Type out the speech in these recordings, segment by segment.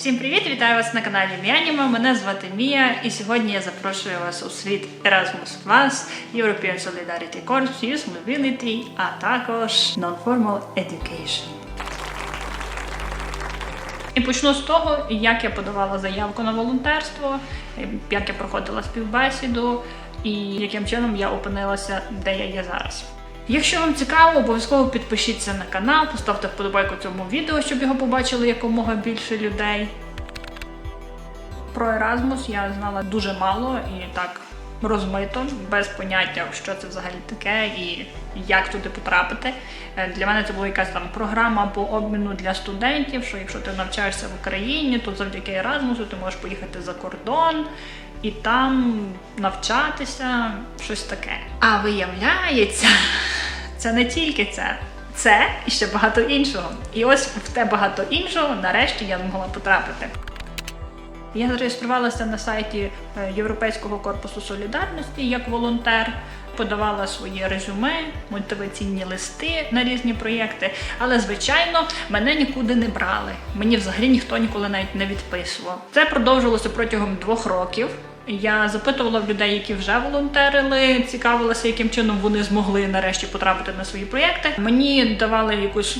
Всім привіт! Вітаю вас на каналі Міаніма. Мене звати Мія, і сьогодні я запрошую вас у світ Erasmus Plus, European Solidarity Corps, Youth Mobility, а також Non-Formal Education. І почну з того, як я подавала заявку на волонтерство, як я проходила співбесіду і яким чином я опинилася, де я є зараз. Якщо вам цікаво, обов'язково підпишіться на канал, поставте вподобайку цьому відео, щоб його побачили якомога більше людей. Про Erasmus я знала дуже мало і так розмито, без поняття, що це взагалі таке і як туди потрапити. Е, Для мене це була якась там програма по обміну для студентів, що якщо ти навчаєшся в Україні, то завдяки Еразмусу ти можеш поїхати за кордон і там навчатися, щось таке. А виявляється, це не тільки це. Це і ще багато іншого. І ось в те багато іншого нарешті я змогла потрапити. Я зареєструвалася на сайті е, Європейського корпусу солідарності як волонтер, подавала своє резюме, мотиваційні листи на різні проєкти. Але, звичайно, мене нікуди не брали. Мені взагалі ніхто ніколи навіть не відписував. Це продовжилося протягом двох років. Я запитувала в людей, які вже волонтерили, цікавилася, яким чином вони змогли нарешті потрапити на свої проєкти. Мені давали якусь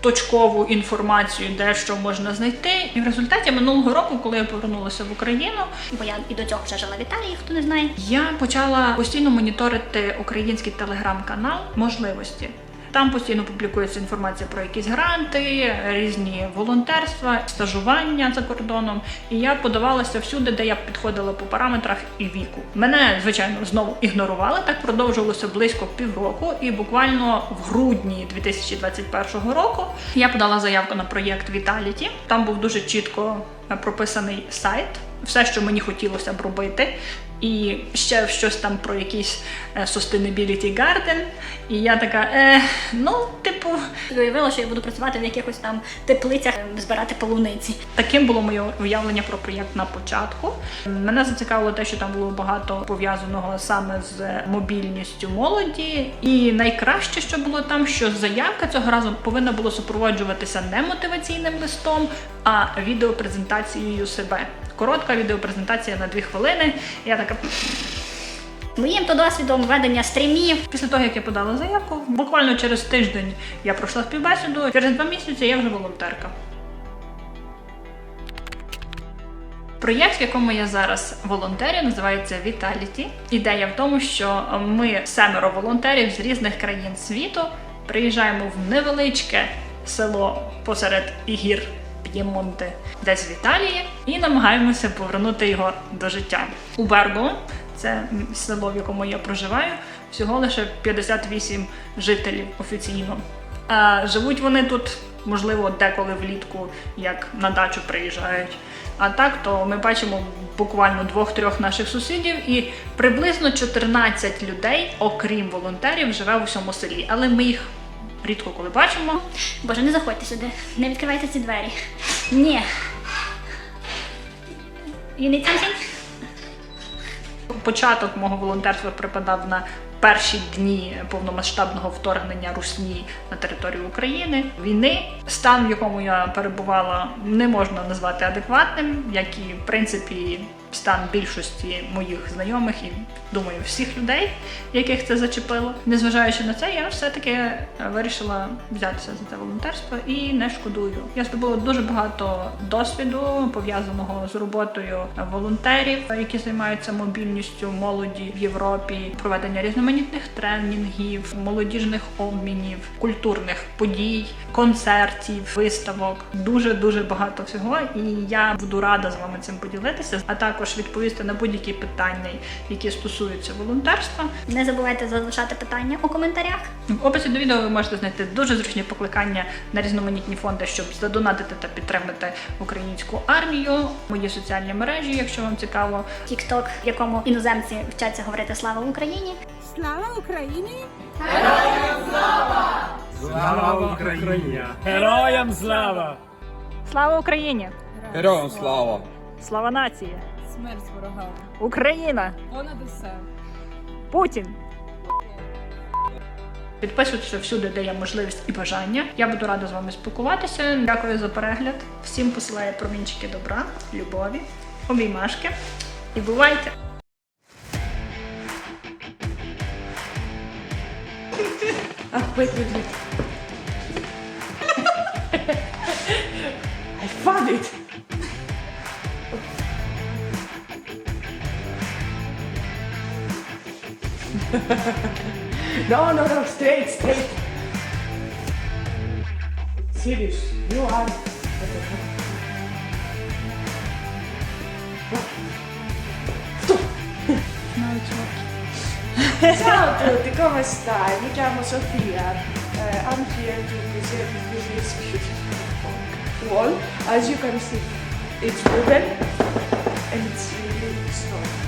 точкову інформацію, де що можна знайти. І в результаті минулого року, коли я повернулася в Україну, Бо я і до цього вже жила в Італії, хто не знає. я почала постійно моніторити український телеграм-канал можливості. Там постійно публікується інформація про якісь гранти, різні волонтерства, стажування за кордоном. І я подавалася всюди, де я підходила по параметрах і віку. Мене, звичайно, знову ігнорували. Так продовжувалося близько півроку, і буквально в грудні 2021 року я подала заявку на проєкт Vitality. Там був дуже чітко прописаний сайт, все, що мені хотілося б робити. І ще щось там про якийсь е, Sustainability Garden. І я така, е, ну, типу, Виявилося, що я буду працювати в якихось там теплицях, е, збирати полуниці. Таким було моє уявлення про проєкт на початку. Мене зацікавило те, що там було багато пов'язаного саме з мобільністю молоді. І найкраще, що було там, що заявка цього разу повинна була супроводжуватися не мотиваційним листом, а відеопрезентацією себе. Коротка відеопрезентація на дві хвилини. Я така. Моїм то досвідом ведення стрімів. Після того, як я подала заявку, буквально через тиждень я пройшла співбесіду. Через два місяці я вже волонтерка. Проєкт, в якому я зараз волонтерю, називається Vitality. Ідея в тому, що ми семеро волонтерів з різних країн світу приїжджаємо в невеличке село посеред гір П'ємонте, десь в Італії, і намагаємося повернути його до життя. У Берго, це село, в якому я проживаю, всього лише 58 жителів офіційно. А живуть вони тут, можливо, деколи влітку, як на дачу приїжджають. А так, то ми бачимо буквально двох-трьох наших сусідів, і приблизно 14 людей, окрім волонтерів, живе у всьому селі. Але ми їх рідко коли бачимо. Боже, не заходьте сюди, не відкривайте ці двері. Ні. You need something? Початок мого волонтерства припадав на перші дні повномасштабного вторгнення Русні на територію України. Війни стан, в якому я перебувала, не можна назвати адекватним, як і в принципі стан більшості моїх знайомих і думаю всіх людей, яких це зачепило. Незважаючи на це, я все-таки е, вирішила взятися за це волонтерство і не шкодую. Я здобула дуже багато досвіду пов'язаного з роботою волонтерів, які займаються мобільністю молоді в Європі, проведення різноманітних тренінгів, молодіжних обмінів, культурних подій, концертів, виставок. Дуже дуже багато всього. І я буду рада з вами цим поділитися, а також відповісти на будь-які питання, які стосуються волонтерства. Не забувайте залишати питання у коментарях. В описі до відео ви можете знайти дуже зручні покликання на різноманітні фонди, щоб задонатити та підтримати українську армію, мої соціальні мережі, якщо вам цікаво. Тікток, в якому іноземці вчаться говорити слава Україні. Слава Україні! Героям слава! Слава Україні! Героям слава! Слава Україні! Героям слава! Слава нації! Смерть ворогам! Україна! Понад усе! Путін! Підписуйтеся всюди, де є можливість і бажання. Я буду рада з вами спілкуватися. Дякую за перегляд. Всім посилаю промінчики добра, любові, обіймашки і бувайте! Wait, wait. I found it! no, no, no, straight, straight. Serious, you are. Ciao a tutti, come stai? Mi chiamo Sofia. Uh, I'm here to present you this beautiful wall. As you can see, it's wooden and it's really strong.